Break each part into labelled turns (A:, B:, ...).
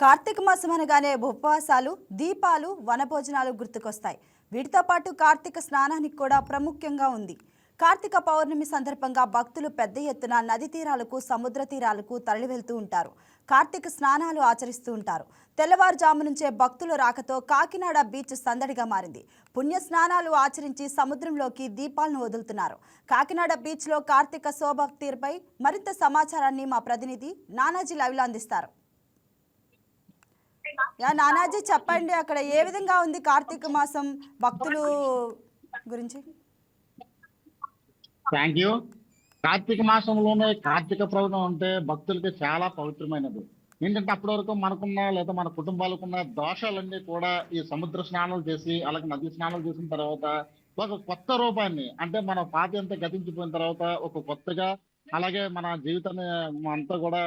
A: కార్తీక మాసం అనగానే ఉపవాసాలు దీపాలు వనభోజనాలు గుర్తుకొస్తాయి. వీటితో పాటు కార్తీక స్నానానికి కూడా ప్రాముఖ్యంగా ఉంది. కార్తీక పౌర్ణమి సందర్భంగా భక్తులు పెద్ద ఎత్తున నది తీరాలకు సముద్ర తీరాలకు తరలి వెళ్తూ ఉంటారు. కార్తీక స్నానాలు ఆచరిస్తూ ఉంటారు. తెల్లవారుజాము నుంచే భక్తుల రాకతో కాకినాడ బీచ్ సందడిగా మారింది. పుణ్య స్నానాలు ఆచరించి సముద్రంలోకి దీపాలను వదులుతున్నారు. కాకినాడ బీచ్లో కార్తీక శోభ తీరుపై మరింత సమాచారాన్ని మా ప్రతినిధి నానాజీ లైవ్లో అందిస్తారు. యా నానాజీ చెప్పండి అక్కడ ఏ విధంగా ఉంది కార్తీక మాసం భక్తులు గురించి?
B: థ్యాంక్ యూ కార్తీక మాసంలోనే కార్తీక పౌర్ణం అంటే భక్తులకి చాలా పవిత్రమైనది. ఏంటంటే అప్పటి వరకు మనకున్న లేదా మన కుటుంబాలకున్న దోషాలన్నీ కూడా ఈ సముద్ర స్నానాలు చేసి అలాగే నది స్నానాలు చేసిన తర్వాత ఒక కొత్త రూపాన్ని అంటే మన పాత ఎంత గతించిపోయిన తర్వాత ఒక కొత్తగా అలాగే మన జీవితాన్ని అంతా కూడా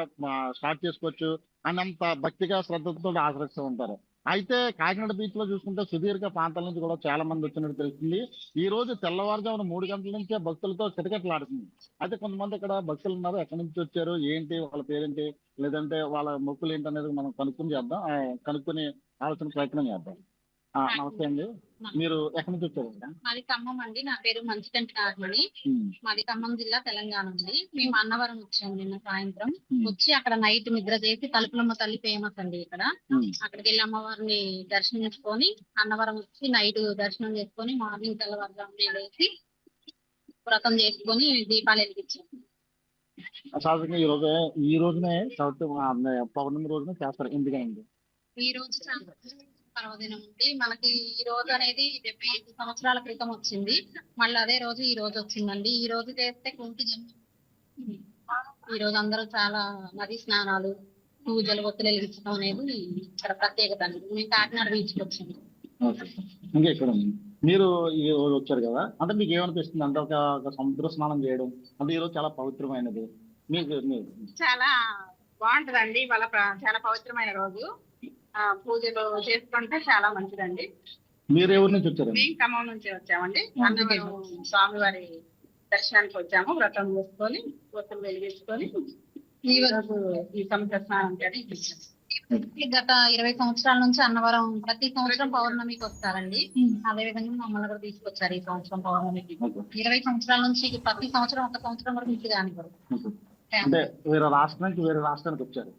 B: స్టార్ట్ చేసుకోవచ్చు అన్నంత భక్తిగా శ్రద్ధతో ఆచరిస్తూ ఉంటారు. అయితే కాకినాడ బీచ్లో చూసుకుంటే సుదీర్ఘ ప్రాంతాల నుంచి కూడా చాలా మంది వచ్చినట్టు తెలుస్తుంది. ఈ రోజు తెల్లవారుజామున మూడు గంటల నుంచే భక్తులతో చిటకట్లాడుతుంది. అయితే కొంతమంది ఇక్కడ భక్తులు ఉన్నారు. ఎక్కడి నుంచి వచ్చారు? ఏంటి? వాళ్ళ పేరేంటి? లేదంటే వాళ్ళ మొక్కులు ఏంటి అనేది మనం కనుక్కొని చేద్దాం. కనుక్కొని ఆలోచన ప్రయత్నం చేద్దాం. నమస్తే అండి. మీరు ఎక్కడి నుంచి వచ్చారు
C: మాది ఖమ్మం అండి. నా పేరు మంచికంటి నాగమణి మాది ఖమ్మం జిల్లా తెలంగాణ అండి. మేము అన్నవరం వచ్చాము నిన్న సాయంత్రం. వచ్చి అక్కడ నైట్ నిద్ర చేసి తలుపులమ్మ తల్లి ఫేమస్ అండి ఇక్కడ. అక్కడికి వెళ్ళి అమ్మవారిని దర్శించుకొని అన్నవరం వచ్చి నైట్ దర్శనం చేసుకొని మార్నింగ్ తెల్లవారుజామునే లేచి వ్రతం చేసుకొని దీపాలు వెలిగించాము
B: సహజంగా ఈ రోజు ఈ రోజునే చవితి పౌర్ణమి రోజునే చేస్తారు. ఎందుకండి
C: ఈ రోజు పర్వదినం ఉంది. మనకి ఈ రోజు అనేది డెబ్బై ఐదు సంవత్సరాల క్రితం వచ్చింది. మళ్ళీ అదే రోజు ఈ రోజు వచ్చిందండి. ఈ రోజు చేస్తే కుంటి జన్మ. ఈ రోజు అందరూ చాలా నది స్నానాలు పూజలు ఒత్తులు వెలిగించడం అనేది ఇక్కడ ప్రత్యేకత అండి. మేము కాకినాడ బీచ్కి వచ్చాము
B: ఓకే. ఇంకా ఇక్కడ. మీరు ఈ రోజు వచ్చారు కదా. అంటే మీకు ఏమనిపిస్తుంది? అంటే ఒక సముద్ర స్నానం చేయడం. అంటే ఈ రోజు చాలా పవిత్రమైనది. మీకు
D: చాలా బాగుంటదండి. వాళ్ళ చాలా పవిత్రమైన రోజు. పూజలు చేసుకుంటే చాలా మంచిదండి.
B: మీరు ఎవరి నుంచి వచ్చారు
D: మేము ఖమ్మం నుంచి వచ్చామండి. అన్నవరం స్వామివారి దర్శనానికి వచ్చాము. వ్రతం చేసుకొని ఒత్తులు వెలిగించుకొని ఈ రోజు ఈ సముద్ర స్నానం
C: గత ఇరవై సంవత్సరాల నుంచి అన్నవరం ప్రతి సంవత్సరం పౌర్ణమికి వస్తారండి. అదే విధంగా మమ్మల్ని కూడా తీసుకొచ్చారు ఈ సంవత్సరం పౌర్ణమికి. ఇరవై సంవత్సరాల నుంచి ప్రతి సంవత్సరం ఒక సంవత్సరం వరకు మిస్ కానివ్వరు.
B: అంటే వేరే రాష్ట్రం నుంచి వేరే రాష్ట్రానికి వచ్చారు.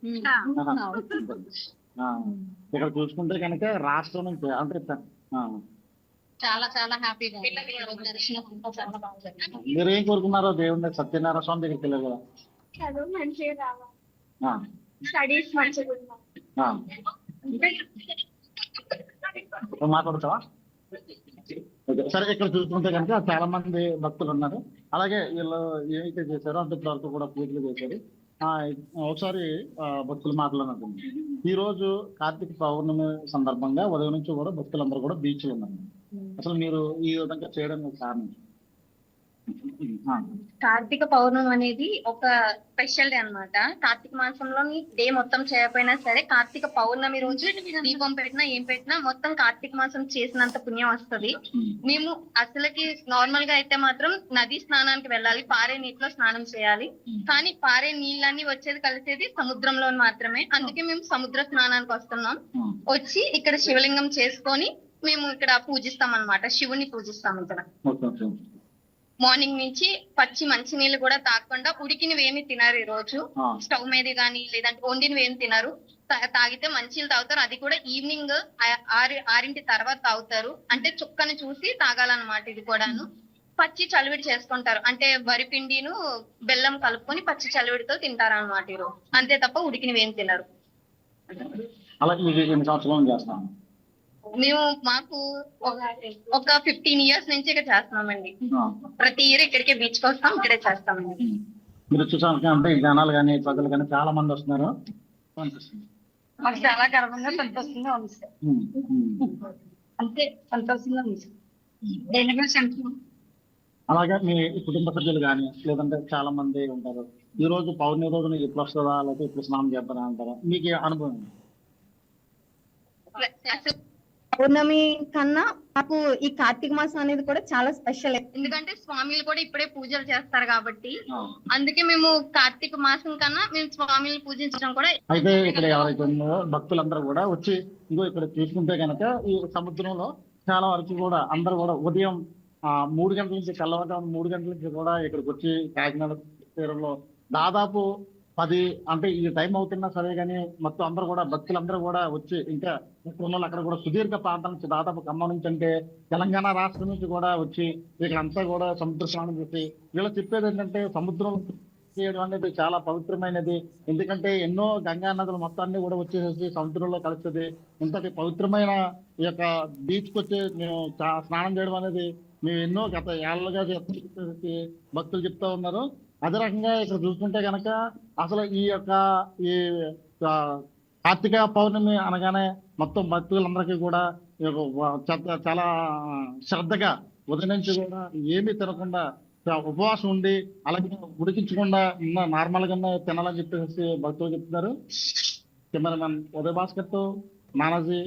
B: ఇక్కడ చూసుకుంటే కనుక రాష్ట్రం నుంచి అంటే ఆ,
C: చాలా చాలా హ్యాపీగా అంతా.
B: మీరు ఏం కోరుకున్నారో దేవుని సత్యనారాయణ స్వామి దగ్గరికి వెళ్ళారు కదా.
E: చదువు మంచిగా రావాలి.
B: ఆ,
E: స్టడీస్ మంచిగా ఉండాలి
B: ఆ. ఇప్పుడు మాట్లాడతావా. సరే ఇక్కడ చూసుకుంటే కనుక చాలా మంది భక్తులు ఉన్నారు. అలాగే వీళ్ళు ఏమైతే చేశారో వరకు కూడా పూజలు చేశారు. ఒకసారి భక్తులు మాట్లాడినట్టుంది ఈ రోజు కార్తీక పౌర్ణమి సందర్భంగా ఉదయం నుంచి కూడా భక్తులందరూ కూడా బీచ్లు ఉన్నారు. అసలు మీరు ఈ విధంగా చేయడానికి కారణం?
E: కార్తీక పౌర్ణమి అనేది ఒక స్పెషల్ డే అన్నమాట. కార్తీక మాసంలోని డే మొత్తం చేయకపోయినా సరే కార్తీక పౌర్ణమి రోజు దీపం పెట్టినా ఏం పెట్టినా మొత్తం కార్తీక మాసం చేసినంత పుణ్యం వస్తది. మేము అసలుకి నార్మల్గా అయితే మాత్రం నది స్నానానికి వెళ్ళాలి పారే నీటిలో స్నానం చేయాలి. కానీ పారే నీళ్ళన్నీ వచ్చేది కలిసేది సముద్రంలో మాత్రమే. అందుకే మేము సముద్ర స్నానానికి వస్తున్నాం. వచ్చి ఇక్కడ శివలింగం చేసుకొని మేము ఇక్కడ పూజిస్తాం అన్నమాట శివుని పూజిస్తాం ఇక్కడ. మార్నింగ్ నుంచి పచ్చి మంచి నీళ్ళు కూడా తాగకుండా ఉడికినవి ఏమి తినరు ఈ రోజు. స్టవ్ మీద కానీ లేదంటే వండినవి ఏమి తినరు. తాగితే మంచిలు తాగుతారు. అది కూడా ఈవినింగ్ ఆరు ఆరింటి తర్వాత తాగుతారు. అంటే చుక్కని చూసి తాగాలన్నమాట ఇది కూడాను. పచ్చి చలివిడి చేసుకుంటారు. అంటే వరి పిండిను బెల్లం కలుపుకొని పచ్చి చలివిడితో తింటారు అనమాట ఈరోజు అంతే తప్ప ఉడికినవి ఏం తినరు.
B: అలాగే మీకు ఎన్ని సంవత్సరాలు చేస్తాను?
E: మేము మాకు ఒక- ఫిఫ్టీన్ ఇయర్స్ నుంచి ఇక్కడ చేస్తున్నామండి. ప్రతి ఇయర్ ఇక్కడికే బీచ్కి వస్తాం ఇక్కడే చేస్తామండి.
B: మీరు చూసాను అంటే జనాలు కానీ ప్రజలు కానీ చాలా మంది వస్తున్నారు.
D: మాకు చాలా గర్వంగా సంతోషంగా ఉంది సార్. అంతే సంతోషంగా ఉంది సార్.
B: అలాగే మీ కుటుంబ సభ్యులు కానీ లేదంటే చాలా మంది ఉంటారు. ఈ రోజు పౌర్ణమి రోజున ఎప్పుడు వస్తుందా లేకపోతే ఇప్పుడు స్నానం చేస్తారా అంటారా? మీకు అనుభవం?
F: పౌర్ణమి కన్నా నాకు ఈ కార్తీక మాసం అనేది కూడా చాలా స్పెషల్
E: ఎందుకంటే స్వామిలు కూడా ఇప్పుడే పూజలు చేస్తారు కాబట్టి. అందుకే మేము కార్తీక మాసం కన్నా మేము స్వామిని పూజించడం కూడా
B: అయితే ఇక్కడ ఎవరైతే ఉన్నారో భక్తులందరూ కూడా వచ్చి ఇంకో ఇక్కడ చూసుకుంటే కనుక ఈ సముద్రంలో చాలా వరకు కూడా అందరూ కూడా ఉదయం ఆ మూడు గంటల నుంచి తెల్లవారుజామున మూడు గంటల నుంచి కూడా ఇక్కడికి వచ్చి కాకినాడ తీరంలో దాదాపు పది అంటే ఈ టైం అవుతున్నా సరే కానీ మొత్తం అందరూ కూడా భక్తులందరూ కూడా వచ్చి ఇంకా ఇక్కడ ఉన్న వాళ్ళు అక్కడ కూడా సుదీర్ఘ ప్రాంతం నుంచి దాదాపు ఖమ్మం నుంచి అంటే తెలంగాణ రాష్ట్రం నుంచి కూడా వచ్చి ఇక్కడ అంతా కూడా సముద్ర స్నానం చేసి వీళ్ళు చెప్పేది ఏంటంటే సముద్రం చేయడం అనేది చాలా పవిత్రమైనది. ఎందుకంటే ఎన్నో గంగా నదులు మొత్తాన్ని కూడా వచ్చేసేసి సముద్రంలో కలుస్తుంది. ఇంతటి పవిత్రమైన ఈ యొక్క బీచ్కి వచ్చి మేము చా- స్నానం చేయడం అనేది మేము ఎన్నో గత ఏళ్ళగా భక్తులు చెప్తా ఉన్నారు. అదే రకంగా ఇక్కడ చూసుకుంటే కనుక అసలు ఈ యొక్క ఈ కార్తీక పౌర్ణమి అనగానే మొత్తం భక్తులందరికీ కూడా ఈ యొక్క చాలా శ్రద్ధగా ఉదయం నుంచి కూడా ఏమీ తినకుండా ఉపవాసం ఉండి అలాగే ఉడికించకుండా ఉన్న నార్మల్గా తినాలని చెప్పేసి భక్తులు చెప్తున్నారు. కెమెరామెన్ ఉదయ భాస్కర్తో నానాజీ